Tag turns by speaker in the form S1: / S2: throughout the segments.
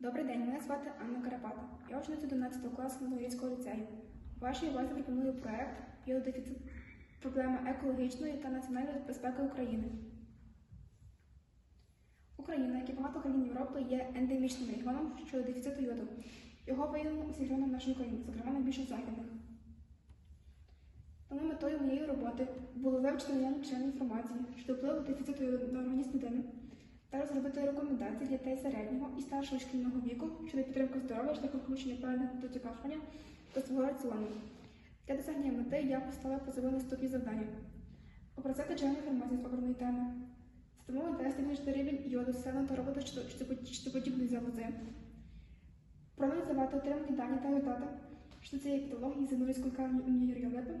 S1: Добрий день, мене звати Анна Карапата. Я учениця 11 класу Новогірського ліцею. Вашій увазі пропоную проект «Біодефіцит. Проблема екологічної та національної безпеки України. Україна, як і багато країн Європи, є ендемічним регіоном щодо дефіциту йоду. Його виявлено у регіонах нашої країни, зокрема найбільше західних. Тому метою моєї роботи було вивчити наявну чинну інформацію щодо впливу дефіциту йоду на організм людини та розробити рекомендації для дітей середнього і старшого шкільного віку щодо підтримки здоров'я шляхом включення правильного доцікавлення до свого раціону. Для досягнення мети я поставила позові наступні завдання. Опрацювати джерельну інформацію з обраної теми, тести між рівень йоду, селен та роботи щитоподібної залози, проаналізувати отримані дані та результати щодо цієї патології з інвалідської лікарні імені Юрія Липи,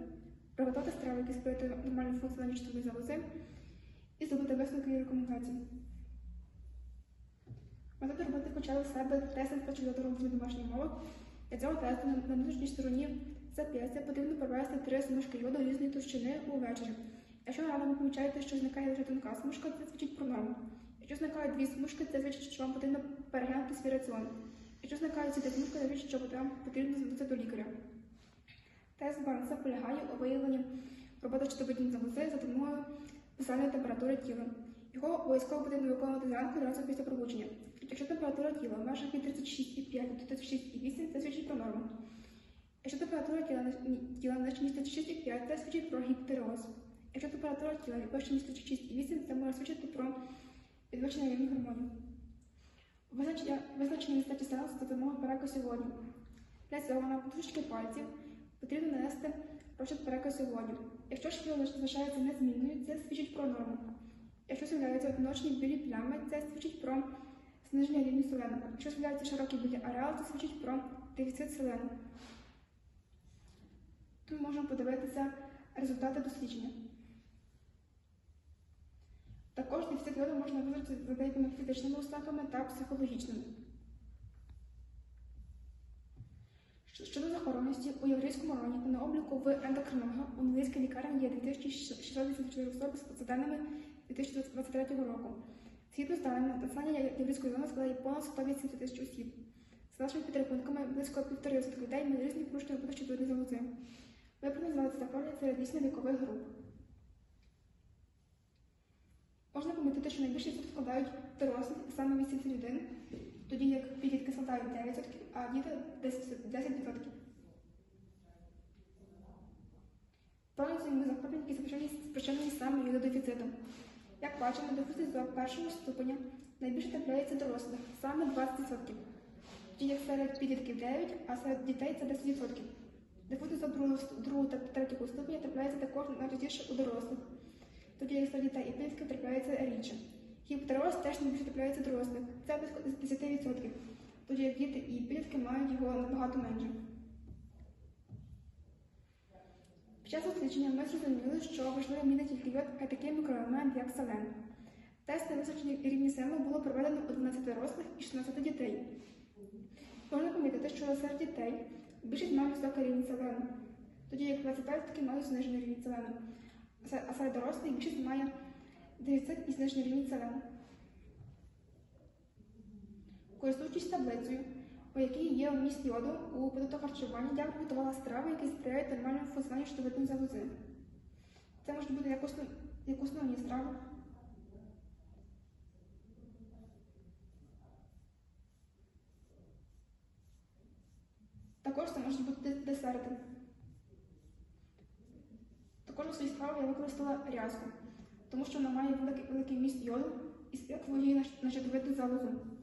S1: приготувати страви, які сприяють нормальному функціонуванню щитової залози, і зробити висновки і рекомендації. Метод роботи почали себе тестом початкового в домашніх умовах. Для цього тесту на, внутрішній стороні зап'ястя потрібно провести три смужки йоду різної товщини увечері. Якщо рано ви помічаєте, що зникає лише тонка смужка, це свідчить про норму. Якщо зникають дві смужки, це свідчить, що вам потрібно переглянути свій раціон. Якщо зникають ці смужки, це свідчить, що вам потрібно звернутися до лікаря. Тест Барнса полягає у виявленні роботи щитовидної залози за допомогою спеціальної температури тіла. Його обов'язково потрібно виконувати зранку одразу після пробудження. Температура тіла в межах від 36,5 до 36,8, це свідчить про норму. Якщо температура тіла нижче ніж 36,5, це свідчить про гіпотереоз. Якщо температура тіла вища ніж 36,8, це може свідчити про підвищення рівня гормонів. Визначення, визначення нестачі сенсу за допомогою перекису воді. Для цього на подушечки пальців потрібно нанести розчин перекису воді. Якщо ж залишається незмінною, це свідчить про норму. Якщо з'являються одиночні білі плями, це свідчить про зниження рівня селену. Якщо з'являються широкі білі ареали, це свідчить про дефіцит селену. Тут можемо подивитися результати дослідження. Також дефіцит йоду можна визначити за деякими фізичними ознаками та психологічними. Щодо захворюваності, у єврейському районі на обліку в ендокринолога у англійській лікарні є 2684 особи за даними 2023 року. Згідно з даними, населення єврейської зони складає понад 180 тисяч осіб. За нашими підрахунками, близько півтори відсотки людей мають різні порушення роботи щодо залози. Ми проаналізували це захворювання серед різних вікових груп. Можна помітити, що найбільший відсоток складають дорослі, саме 81, тоді як підлітки складають 9%, а діти 10%. 10%. Проаналізуємо захворювання, які спричинені- саме йододефіцитом. Як бачимо, дефіцит до першого ступеня найбільше трапляється дорослих, саме 20%. Тоді як серед підлітків 9, а серед дітей це 10%. Дефіцит до другого, та третього ступеня трапляється також найчастіше у дорослих. Тоді як серед дітей і підлітків трапляється рідше. Гіпотереоз теж найбільше трапляється дорослих, це близько 10%. Тоді як діти і підлітки мають його набагато менше. Під час дослідження ми зрозуміли, що важливим не тільки йод, а такий мікроелемент, як селен. Тест на визначення рівня селену було проведено у 12 дорослих і 16 дітей. Можна помітити, що серед дітей більшість мають високий рівень селену, тоді як 25% мають знижений рівень селену, а се- а серед дорослих більшість має дефіцит і знижений рівень селену. Користуючись таблицею, у якій є вміст йоду у продуктах харчування, я приготувала страви, які сприяють нормальному функціонуванню щитовидної залози. Це може бути як, основ... як основні страви. Також це можуть бути десерти. Також у своїй страві я використала рязку, тому що вона має великий, вміст йоду і сприяє на щитовидну залозу.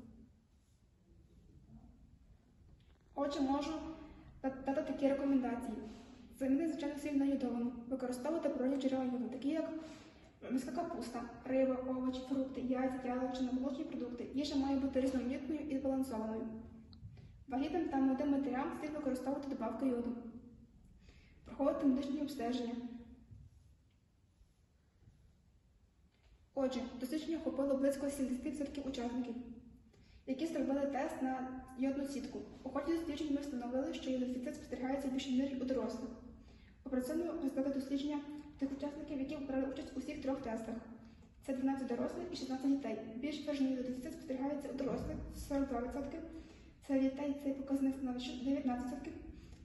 S1: Отже, можу дати такі рекомендації. Замінити звичайно сіль на йодовану, використовувати природні джерела йоду, такі як міська капуста, риба, овочі, фрукти, яйця, яловичина, молочні продукти. Їжа має бути різноманітною і збалансованою. Вагітним та молодим матерям слід використовувати добавки йоду. Проходити медичні обстеження. Отже, дослідження охопило близько 70% учасників, які зробили тест на йодну сітку. У ході досліджень ми встановили, що йодофіцит спостерігається в більшій мірі у дорослих. Опрацьовуємо результати дослідження тих учасників, які брали участь у всіх трьох тестах. це 12 дорослих і 16 дітей. Більш виражений йододефіцит спостерігається у дорослих 42%, серед дітей цей показник становить 19%.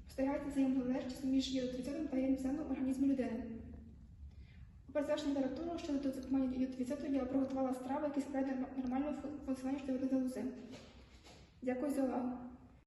S1: Спостерігається взаємозалежність між йододефіцитом та ємцем у організмі людини. Завершення літературу щодо допомоги йододефіциту, я приготувала страви, які сприяють норм- нормальному фун- функціонуванню залози. Дякую за увагу.